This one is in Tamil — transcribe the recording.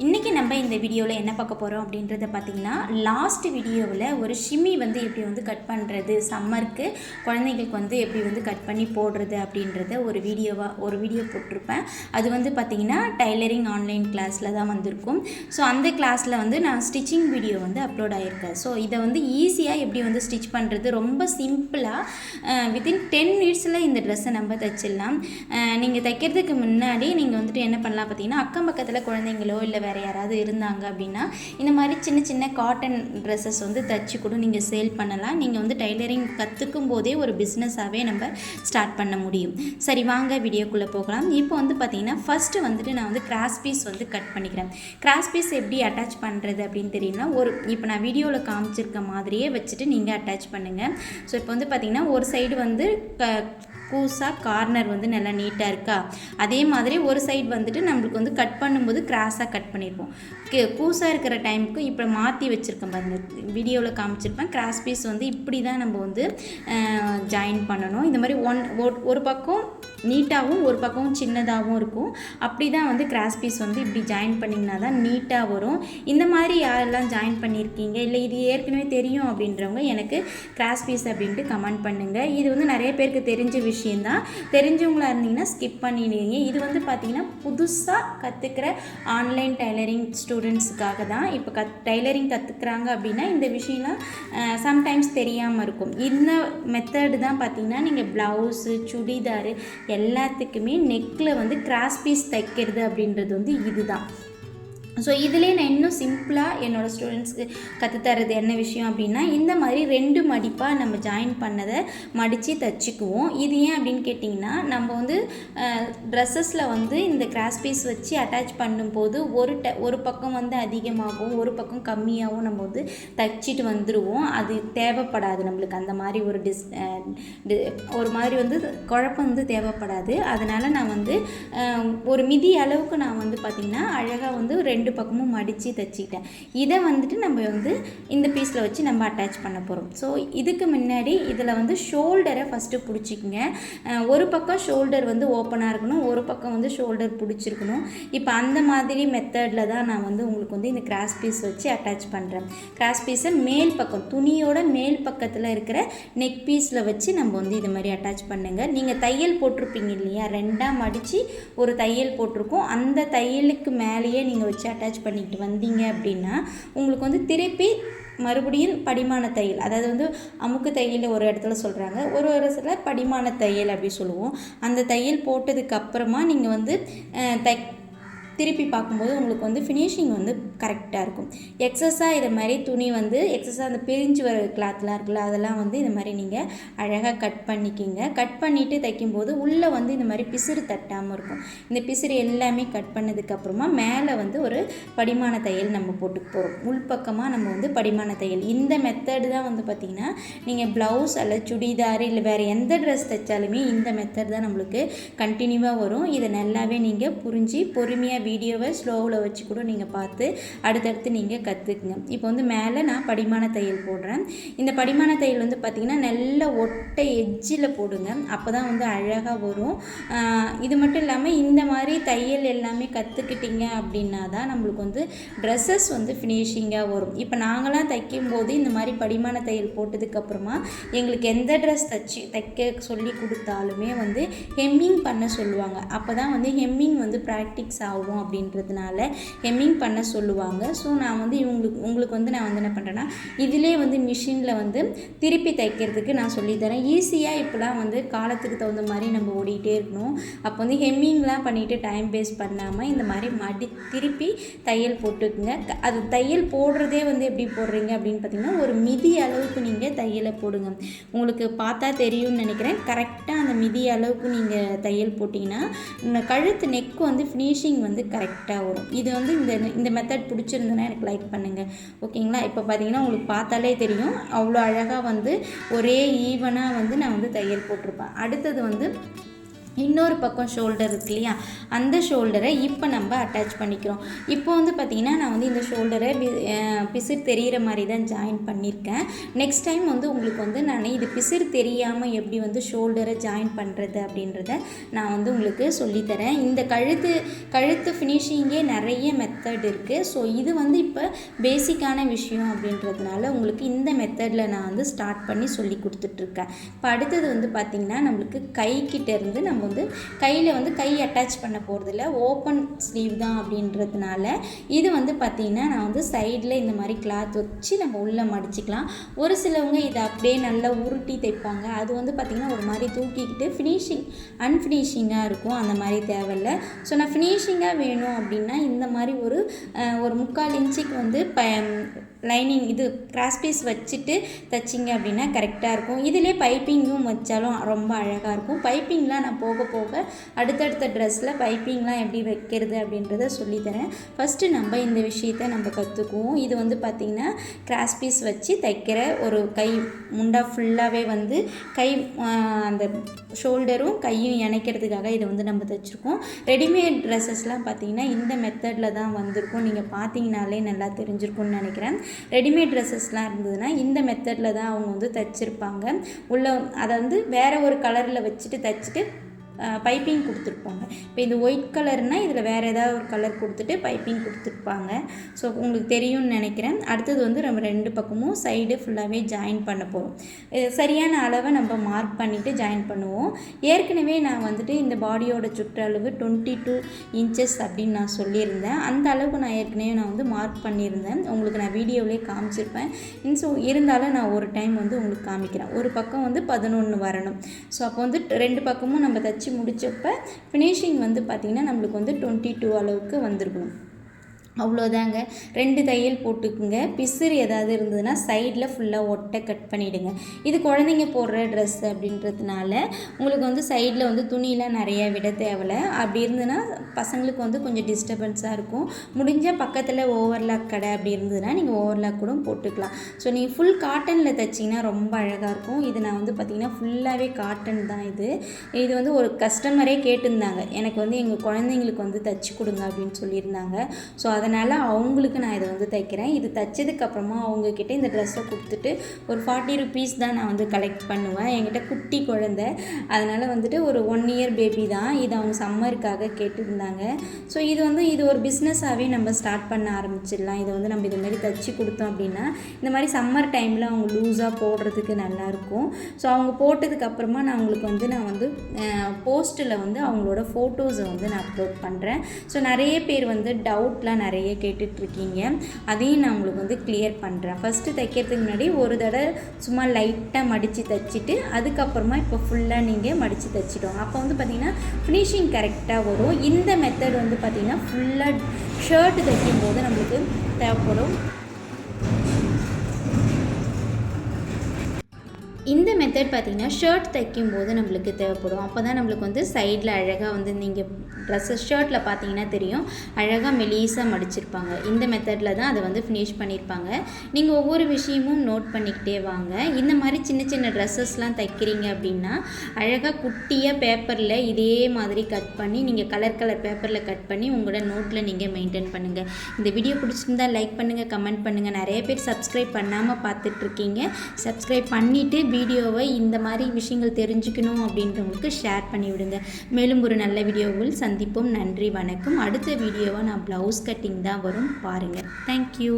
இன்றைக்கி நம்ம இந்த வீடியோவில் என்ன பார்க்க போகிறோம் அப்படின்றத பார்த்தீங்கன்னா லாஸ்ட் வீடியோவில் ஒரு ஷிம்மி வந்து எப்படி வந்து கட் பண்ணுறது சம்மருக்கு குழந்தைங்களுக்கு வந்து எப்படி வந்து கட் பண்ணி போடுறது அப்படின்றத ஒரு வீடியோவாக ஒரு வீடியோ போட்டிருப்பேன். அது வந்து பார்த்திங்கன்னா டைலரிங் ஆன்லைன் கிளாஸில் தான் வந்திருக்கும். ஸோ அந்த கிளாஸில் வந்து நான் ஸ்டிச்சிங் வீடியோ வந்து அப்லோட் ஆகியிருக்கேன் ஸோ இதை வந்து ஈஸியாக எப்படி வந்து ஸ்டிச் பண்ணுறது ரொம்ப சிம்பிளாக வித்தின் டென் மினிட்ஸில் இந்த ட்ரெஸ்ஸை நம்ம தைச்சிடலாம். நீங்கள் தைக்கிறதுக்கு முன்னாடி நீங்கள் வந்துட்டு என்ன பண்ணலாம் பார்த்தீங்கன்னா அக்கம் பக்கத்தில் குழந்தைங்களோ இல்லை வேறு யாராவது இருந்தாங்க அப்படின்னா இந்த மாதிரி சின்ன சின்ன காட்டன் ட்ரெஸ்ஸஸ் வந்து தைச்சி கூட நீங்கள் சேல் பண்ணலாம். நீங்கள் வந்து டைலரிங் கற்றுக்கும் போதே ஒரு பிஸ்னஸாகவே நம்ம ஸ்டார்ட் பண்ண முடியும். சரி வாங்க வீடியோக்குள்ளே போகலாம். இப்போ வந்து பார்த்தீங்கன்னா ஃபஸ்ட்டு வந்துட்டு நான் வந்து கிராஸ் பீஸ் வந்து கட் பண்ணிக்கிறேன். கிராஸ் பீஸ் எப்படி அட்டாச் பண்ணுறது அப்படின்னு தெரியும்னா ஒரு இப்போ நான் வீடியோவில் காமிச்சிருக்க மாதிரியே வச்சுட்டு நீங்கள் அட்டாச் பண்ணுங்கள் ஸோ இப்போ வந்து பார்த்தீங்கன்னா ஒரு சைடு வந்து க கூஸாக கார்னர் வந்து நல்லா நீட்டாக இருக்கா? அதே மாதிரி ஒரு சைடு வந்துட்டு நம்மளுக்கு வந்து கட் பண்ணும்போது கிராஸாக கட் பண்ணியிருப்போம் கே கூஸாக இருக்கிற டைமுக்கு இப்போ மாற்றி வச்சுருக்கேன் பாருங்க வீடியோவில் காமிச்சிருப்பேன். கிராஸ் பீஸ் வந்து இப்படி தான் நம்ம வந்து ஜாயின் பண்ணணும். இந்த மாதிரி ஒன் ஒரு பக்கம் நீட்டாகவும் ஒரு பக்கம் சின்னதாகவும் இருக்கும். அப்படி தான் வந்து கிராஸ் பீஸ் வந்து இப்படி ஜாயின் பண்ணிங்கன்னா தான் நீட்டாக வரும். இந்த மாதிரி யாரெல்லாம் ஜாயின் பண்ணியிருக்கீங்க இல்லை இது ஏற்கனவே தெரியும் அப்படின்றவங்க எனக்கு கிராஸ் பீஸ் அப்படின்ட்டு கமெண்ட் பண்ணுங்கள் இது வந்து நிறைய பேருக்கு தெரிஞ்ச விஷயந்தான் தெரிஞ்சவங்களா இருந்தீங்கன்னா ஸ்கிப் பண்ணிடுவீங்க இது வந்து பார்த்திங்கன்னா புதுசாக கற்றுக்கிற ஆன்லைன் டைலரிங் ஸ்டூடெண்ட்ஸுக்காக தான். இப்போ கத் டைலரிங் கற்றுக்குறாங்க அப்படின்னா இந்த விஷயம்லாம் சம்டைம்ஸ் தெரியாமல் இருக்கும். இந்த மெத்தடு தான் பார்த்திங்கன்னா நீங்கள் ப்ளவுஸு சுடிதாரு எல்லாத்துக்குமே நெக்கில் வந்து கிராஸ் பீஸ் தைக்கிறது அப்படின்றது வந்து இதுதான். ஸோ இதுலேயே நான் இன்னும் சிம்பிளாக என்னோடய ஸ்டூடெண்ட்ஸ்க்கு கற்றுத்தரது என்ன விஷயம் அப்படின்னா இந்த மாதிரி ரெண்டு மடிப்பாக நம்ம ஜாயின் பண்ணதை மடித்து தச்சுக்குவோம். இது ஏன் அப்படின்னு கேட்டிங்கன்னா நம்ம வந்து ட்ரெஸ்ஸஸில் வந்து இந்த கிராஸ் பீஸ் வச்சு அட்டாச் பண்ணும்போது ஒரு ட ஒரு பக்கம் வந்து அதிகமாகவும் ஒரு பக்கம் கம்மியாகவும் நம்ம வந்து தச்சிட்டு வந்துடுவோம் அது தேவைப்படாது நம்மளுக்கு. அந்த மாதிரி ஒரு டிஸ் ஒரு மாதிரி வந்து குழப்பம் வந்து தேவைப்படாது. அதனால் நான் வந்து ஒரு மிதி அளவுக்கு நான் வந்து பார்த்திங்கன்னா அழகாக வந்து ரெண்டு ரெண்டு பக்கமும் மடித்து தைச்சிக்கிட்டேன். இதை வந்துட்டு நம்ம வந்து இந்த பீஸில் வச்சு நம்ம அட்டாச் பண்ண போகிறோம் ஸோ இதுக்கு முன்னாடி இதில் வந்து ஷோல்டரை ஃபஸ்ட்டு பிடிச்சிக்கங்க. ஒரு பக்கம் ஷோல்டர் வந்து ஓப்பனாக இருக்கணும் ஒரு பக்கம் வந்து ஷோல்டர் பிடிச்சிருக்கணும். இப்போ அந்த மாதிரி மெத்தடில் தான் நான் வந்து உங்களுக்கு வந்து இந்த கிராஸ் பீஸ் வச்சு அட்டாச் பண்ணுறேன் கிராஸ் பீஸை மேல் பக்கம் துணியோட மேல் பக்கத்தில் இருக்கிற நெக் பீஸில் வச்சு நம்ம வந்து இது மாதிரி அட்டாச் பண்ணுங்கள் நீங்கள் தையல் போட்டிருப்பீங்க இல்லையா? ரெண்டாக மடித்து ஒரு தையல் போட்டிருக்கோம். அந்த தையலுக்கு மேலேயே நீங்கள் வச்சு அட்டாச் பண்ணிக்கிட்டு வந்தீங்க அப்படின்னா உங்களுக்கு வந்து திருப்பி மறுபடியும் படிமான தையல் அதாவது வந்து அமுக்கு தையல் ஒரு இடத்துல சொல்கிறாங்க ஒரு ஒரு சில படிமான தையல் அப்படி சொல்லுவோம். அந்த தையல் போட்டதுக்கப்புறமா நீங்கள் வந்து தை திருப்பி பார்க்கும்போது உங்களுக்கு வந்து ஃபினிஷிங் வந்து கரெக்டாக இருக்கும். எக்ஸஸாக இதை மாதிரி துணி வந்து எக்ஸஸாக அந்த பிரிஞ்சு வர கிளாத்லாம் இருக்குல்ல அதெல்லாம் வந்து இந்த மாதிரி நீங்கள் அழகாக கட் பண்ணிக்கிங்க. கட் பண்ணிவிட்டு தைக்கும்போது உள்ளே வந்து இந்த மாதிரி பிசிறு தட்டாமல் இருக்கும். இந்த பிசிறு எல்லாமே கட் பண்ணதுக்கப்புறமா மேலே வந்து ஒரு படிமான தையல் நம்ம போட்டு போகிறோம் உள்பக்கமாக நம்ம வந்து படிமான தையல். இந்த மெத்தடு தான் வந்து பார்த்திங்கன்னா நீங்கள் ப்ளவுஸ் அல்லது சுடிதார் இல்லை வேறு எந்த ட்ரெஸ் தைச்சாலுமே இந்த மெத்தட் தான் நம்மளுக்கு கண்டினியூவாக வரும். இதை நல்லாவே நீங்கள் புரிஞ்சு பொறுமையாக வீடியோவை ஸ்லோவில் வச்சு கூட நீங்கள் பார்த்து அடுத்தடுத்து நீங்கள் கற்றுக்குங்க. இப்போ வந்து மேலே நான் படிமான தையல் போடுறேன். இந்த படிமான தையல் வந்து பார்த்திங்கன்னா நல்ல ஒட்டை எஜ்ஜில் போடுங்க. அப்போ தான் வந்து அழகாக வரும். இது மட்டும் இல்லாமல் இந்த மாதிரி தையல் எல்லாமே கற்றுக்கிட்டிங்க அப்படின்னா தான் நம்மளுக்கு வந்து ட்ரெஸ்ஸஸ் வந்து ஃபினிஷிங்காக வரும். இப்போ நாங்களாம் தைக்கும்போது இந்த மாதிரி படிமான தையல் போட்டதுக்கப்புறமா எங்களுக்கு எந்த ட்ரெஸ் தைச்சி தைக்க சொல்லி கொடுத்தாலுமே வந்து ஹெம்மிங் பண்ண சொல்லுவாங்க. அப்போ தான் வந்து ஹெம்மிங் வந்து ப்ராக்டிக்ஸ் ஆகும். ஆகும் அப்படின்றதுனால ஹெம்மிங் பண்ண சொல்லுவாங்க. ஸோ நான் வந்து இவங்களுக்கு உங்களுக்கு வந்து நான் வந்து என்ன பண்ணுறேன்னா இதிலே வந்து மிஷினில் வந்து திருப்பி தைக்கிறதுக்கு நான் சொல்லித்தரேன். ஈஸியாக இப்போலாம் வந்து காலத்துக்கு தகுந்த மாதிரி நம்ம ஓடிக்கிட்டே இருக்கணும். அப்போ வந்து ஹெம்மிங்லாம் பண்ணிவிட்டு டைம் வேஸ்ட் பண்ணாமல் இந்த மாதிரி மடி திருப்பி தையல் போட்டுக்குங்க. அது தையல் போடுறதே வந்து எப்படி போடுறீங்க அப்படின்னு பார்த்தீங்கன்னா ஒரு மிதி அளவுக்கு நீங்கள் தையலை போடுங்க. உங்களுக்கு பார்த்தா தெரியும்னு நினைக்கிறேன். கரெக்டாக அந்த மிதி அளவுக்கு நீங்கள் தையல் போட்டிங்கன்னா கழுத்து நெக் வந்து ஃபினிஷிங் வந்து வந்து கரெக்டாக வரும். இது வந்து இந்த இந்த மெத்தட் பிடிச்சிருந்ததுன்னா எனக்கு லைக் பண்ணுங்கள் ஓகேங்களா இப்போ பார்த்தீங்கன்னா உங்களுக்கு பார்த்தாலே தெரியும். அவ்வளோ அழகாக வந்து ஒரே ஈவனாக வந்து நான் வந்து தையல் போட்டிருப்பேன். அடுத்தது வந்து இன்னொரு பக்கம் ஷோல்டர் இருக்கு இல்லையா? அந்த ஷோல்டரை இப்போ நம்ம அட்டாச் பண்ணிக்கிறோம். இப்போ வந்து பார்த்திங்கன்னா நான் வந்து இந்த ஷோல்டரை பிசிர் தெரிகிற மாதிரி தான் ஜாயின் பண்ணியிருக்கேன் நெக்ஸ்ட் டைம் வந்து உங்களுக்கு வந்து நான் இது பிசிர் தெரியாமல் எப்படி வந்து ஷோல்டரை ஜாயின் பண்ணுறது அப்படின்றத நான் வந்து உங்களுக்கு சொல்லித்தரேன். இந்த கழுத்து கழுத்து ஃபினிஷிங்கே நிறைய மெத்தட் இருக்குது ஸோ இது வந்து இப்போ பேசிக்கான விஷயம் அப்படின்றதுனால உங்களுக்கு இந்த மெத்தடில் நான் வந்து ஸ்டார்ட் பண்ணி சொல்லி கொடுத்துட்ருக்கேன் இப்போ அடுத்தது வந்து பார்த்திங்கன்னா நம்மளுக்கு கைக்கிட்டேருந்து நம்ம நம்ம வந்து கையில் வந்து கை அட்டாச் பண்ண போகிறதில்ல ஓப்பன் ஸ்லீவ் தான் அப்படின்றதுனால இது வந்து பார்த்திங்கன்னா நான் வந்து சைடில் இந்த மாதிரி கிளாத் வச்சு நம்ம உள்ளே மடிச்சிக்கலாம். ஒரு சிலவங்க இதை அப்படியே நல்லா உருட்டி தைப்பாங்க. அது வந்து பார்த்திங்கன்னா ஒரு மாதிரி தூக்கிக்கிட்டு ஃபினிஷிங் அன்ஃபினிஷிங்காக இருக்கும். அந்த மாதிரி தேவையில்ல. ஸோ நான் ஃபினிஷிங்காக வேணும் அப்படின்னா இந்த மாதிரி ஒரு ஒரு முக்கால் இன்ச்சுக்கு வந்து ப லைனிங் இது கிராஸ் பீஸ் வச்சுட்டு தைச்சிங்க அப்படின்னா கரெக்டாக இருக்கும். இதிலே பைப்பிங்கும் வச்சாலும் ரொம்ப அழகாக இருக்கும். பைப்பிங்லாம் நான் போக போக அடுத்தடுத்த ட்ரெஸ்ஸில் பைப்பிங்லாம் எப்படி வைக்கிறது அப்படின்றத சொல்லித்தரேன். ஃபஸ்ட்டு நம்ம இந்த விஷயத்தை நம்ம கற்றுக்குவோம் இது வந்து பார்த்திங்கன்னா கிராஸ் பீஸ் வச்சு தைக்கிற ஒரு கை முண்டா ஃபுல்லாகவே வந்து கை அந்த ஷோல்டரும் கையும் இணைக்கிறதுக்காக இதை வந்து நம்ம தைச்சிருக்கோம். ரெடிமேட் ட்ரெஸ்ஸஸ்லாம் பார்த்திங்கன்னா இந்த மெத்தடில் தான் வந்திருக்கும். நீங்கள் பார்த்தீங்கனாலே நல்லா தெரிஞ்சிருக்கும்னு நினைக்கிறேன். ரெடிமேட் ட்ரெஸ்ஸஸ்லாம் இருந்ததுன்னா இந்த மெத்தடில் தான் அவங்க வந்து தைச்சிருப்பாங்க. உள்ள அதை வந்து வேற ஒரு கலரில் வச்சுட்டு தைச்சிட்டு பைப்பிங் கொடுத்துருப்பாங்க. இப்போ இது ஒயிட் கலர்னால் இதில் வேறு ஏதாவது ஒரு கலர் கொடுத்துட்டு பைப்பிங் கொடுத்துருப்பாங்க. ஸோ உங்களுக்கு தெரியும்னு நினைக்கிறேன். அடுத்தது வந்து நம்ம ரெண்டு பக்கமும் சைடு ஃபுல்லாகவே ஜாயின் பண்ண போகிறோம் இது சரியான அளவை நம்ம மார்க் பண்ணிவிட்டு ஜாயின் பண்ணுவோம். ஏற்கனவே நான் வந்துட்டு இந்த பாடியோட சுற்றளவு டுவெண்ட்டி டூ இன்ச்சஸ் அப்படின்னு நான் சொல்லியிருந்தேன். அந்த அளவுக்கு நான் ஏற்கனவே நான் வந்து மார்க் பண்ணியிருந்தேன். உங்களுக்கு நான் வீடியோவிலே காமிச்சிருப்பேன். ஸோ இருந்தாலும் நான் ஒரு டைம் வந்து உங்களுக்கு காமிக்கிறேன். ஒரு பக்கம் வந்து பதினொன்று வரணும். ஸோ அப்போ வந்து ரெண்டு பக்கமும் நம்ம தச்சு முடிச்சப்ப ஃபினிஷிங் வந்து பார்த்திங்கன்னா நம்மளுக்கு வந்து டுவெண்ட்டி டூ அளவுக்கு வந்திருக்கணும். அவ்வளோதாங்க. ரெண்டு தையல் போட்டுக்குங்க. பிசிறு ஏதாவது இருந்ததுன்னா சைடில் ஃபுல்லாக ஒட்டை கட் பண்ணிவிடுங்க இது குழந்தைங்க போடுற ட்ரெஸ் அப்படின்றதுனால உங்களுக்கு வந்து சைடில் வந்து துணியெலாம் நிறைய விட தேவையில்ல அப்படி இருந்ததுன்னா பசங்களுக்கு வந்து கொஞ்சம் டிஸ்டர்பன்ஸாக இருக்கும். முடிஞ்ச பக்கத்தில் ஓவர்லாக் கடை அப்படி இருந்ததுன்னா நீங்கள் ஓவர்லாக் கூட போட்டுக்கலாம். ஸோ நீங்கள் ஃபுல் காட்டனில் தைச்சிங்கன்னா ரொம்ப அழகாக இருக்கும். இது நான் வந்து பார்த்திங்கன்னா ஃபுல்லாகவே காட்டன் தான் இது. இது வந்து ஒரு கஸ்டமரே கேட்டிருந்தாங்க. எனக்கு வந்து எங்கள் குழந்தைங்களுக்கு வந்து தைச்சி கொடுங்க அப்படின்னு சொல்லியிருந்தாங்க. ஸோ அதனால் அவங்களுக்கு நான் இதை வந்து தைக்கிறேன். இது தைச்சதுக்கப்புறமா அவங்கக்கிட்ட இந்த ட்ரெஸ்ஸை கொடுத்துட்டு ஒரு ஃபார்ட்டி ருபீஸ் தான் நான் வந்து கலெக்ட் பண்ணுவேன். என்கிட்ட குட்டி குழந்தை. அதனால் வந்துட்டு ஒரு ஒன் இயர் பேபி தான். இது அவங்க சம்மருக்காக கேட்டிருந்தாங்க. ஸோ இது வந்து இது ஒரு பிஸ்னஸாகவே நம்ம ஸ்டார்ட் பண்ண ஆரம்பிச்சிடலாம். இதை வந்து நம்ம இதுமாரி தைச்சி கொடுத்தோம் அப்படின்னா இந்த மாதிரி சம்மர் டைமில் அவங்க லூஸாக போடுறதுக்கு நல்லாயிருக்கும் ஸோ அவங்க போட்டதுக்கப்புறமா நான் அவங்களுக்கு வந்து நான் வந்து போஸ்ட்டில் வந்து அவங்களோட ஃபோட்டோஸை வந்து நான் அப்லோட் பண்ணுறேன் ஸோ நிறைய பேர் வந்து டவுட்லாம் நிறைய நிறைய கேட்டுட்ருக்கீங்க. அதையும் நான் உங்களுக்கு வந்து கிளியர் பண்ணுறேன் ஃபஸ்ட்டு தைக்கிறதுக்கு முன்னாடி ஒரு தடவை சும்மா லைட்டாக மடித்து தைச்சிட்டு அதுக்கப்புறமா இப்போ ஃபுல்லாக நீங்கள் மடித்து தைச்சிட்டோம் அப்போ வந்து பார்த்திங்கன்னா ஃபினிஷிங் கரெக்டாக வரும். இந்த மெத்தட் வந்து பார்த்திங்கன்னா ஃபுல்லாக ஷர்ட் தைக்கும் போது நம்மளுக்கு தேவைப்படும். இந்த மெத்தட் பார்த்திங்கன்னா ஷர்ட் தைக்கும் போது நம்மளுக்கு தேவைப்படும். அப்போ தான் நம்மளுக்கு வந்து சைடில் அழகாக வந்து நீங்கள் ட்ரெஸ்ஸஸ் ஷர்ட்டில் பார்த்தீங்கன்னா தெரியும். அழகாக மெலீஸாக மடிச்சிருப்பாங்க. இந்த மெத்தடில் தான் அதை வந்து ஃபினிஷ் பண்ணியிருப்பாங்க நீங்கள் ஒவ்வொரு விஷயமும் நோட் பண்ணிக்கிட்டே வாங்க. இந்த மாதிரி சின்ன சின்ன ட்ரெஸ்ஸஸ்லாம் தைக்கிறீங்க அப்படின்னா அழகாக குட்டியாக பேப்பரில் இதே மாதிரி கட் பண்ணி நீங்கள் கலர் கலர் பேப்பரில் கட் பண்ணி உங்களோட நோட்டில் நீங்கள் மெயின்டைன் பண்ணுங்கள் இந்த வீடியோ பிடிச்சிருந்தா லைக் பண்ணுங்கள் கமெண்ட் பண்ணுங்கள் நிறைய பேர் சப்ஸ்கிரைப் பண்ணாமல் பார்த்துட்ருக்கீங்க சப்ஸ்கிரைப் பண்ணிவிட்டு வீடியோவை இந்த மாதிரி விஷயங்கள் தெரிஞ்சுக்கணும் அப்படின்றவங்களுக்கு ஷேர் பண்ணிவிடுங்க. மேலும் ஒரு நல்ல வீடியோவில் சந்திப்போம். நன்றி வணக்கம். அடுத்த வீடியோவை நான் ப்ளவுஸ் கட்டிங் தான் வரும். பாருங்கள் தேங்க்யூ